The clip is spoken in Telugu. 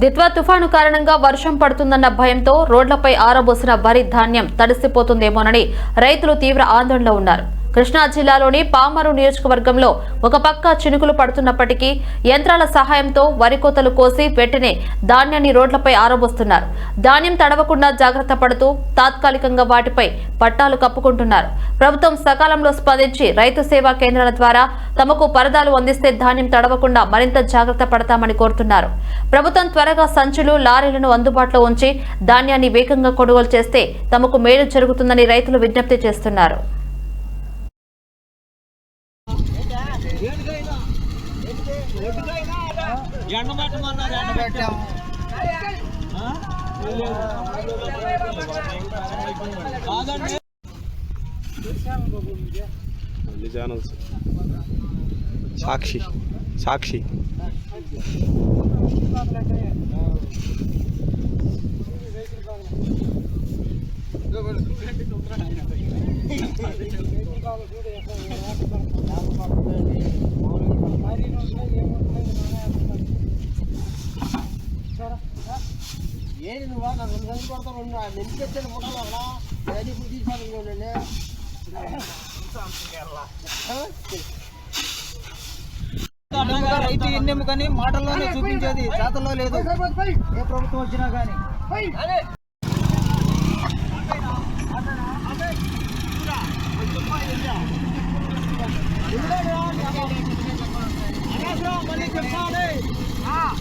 దిత్వా తుఫాను కారణంగా వర్షం పడుతుందన్న భయంతో రోడ్లపై ఆరబోసిన వరి ధాన్యం తడిసిపోతుందేమోనని రైతులు తీవ్ర ఆందోళనలో ఉన్నారు. కృష్ణా జిల్లాలోని పామరు నియోజకవర్గంలో ఒక పక్క చినుకులు పడుతున్నప్పటికీ యంత్రాల సహాయంతో వరి కోతలు కోసి వెంటనే ధాన్యాన్ని రోడ్లపై ఆరబోస్తున్నారు. ధాన్యం తడవకుండా జాగ్రత్త పడుతూ తాత్కాలికంగా వాటిపై పట్టాలు కప్పుకుంటున్నారు. ప్రభుత్వం సకాలంలో స్పందించి రైతు సేవా కేంద్రాల ద్వారా తమకు పరదాలు అందిస్తే ధాన్యం తడవకుండా మరింత జాగ్రత్త పడతామని కోరుతున్నారు. ప్రభుత్వం త్వరగా సంచులు లారీలను అందుబాటులో ఉంచి ధాన్యాన్ని వేగంగా కొనుగోలు చేస్తే తమకు మేలు జరుగుతుందని రైతులు విజ్ఞప్తి చేస్తున్నారు. ఎండబెట్టమన్నారు ఎండబెట్టాం కాదండి అన్ని ఛానల్స్ సాక్షి సాక్షి ఏది నువ్వా నాకు రెండు రోజులు కొడతా రెండు నెంపు పెట్టాను ముక్కలు అక్కడ అవన్నీ ఇప్పుడు తీసుకోవాలనుకోండి రైతు ఎన్నెము కానీ మాటల్లోనే చూపించేది జాతల్లో లేదు ఏ ప్రభుత్వం వచ్చినా కానీ Thank. 你们那边，然后那边什？我们立刻发力啊。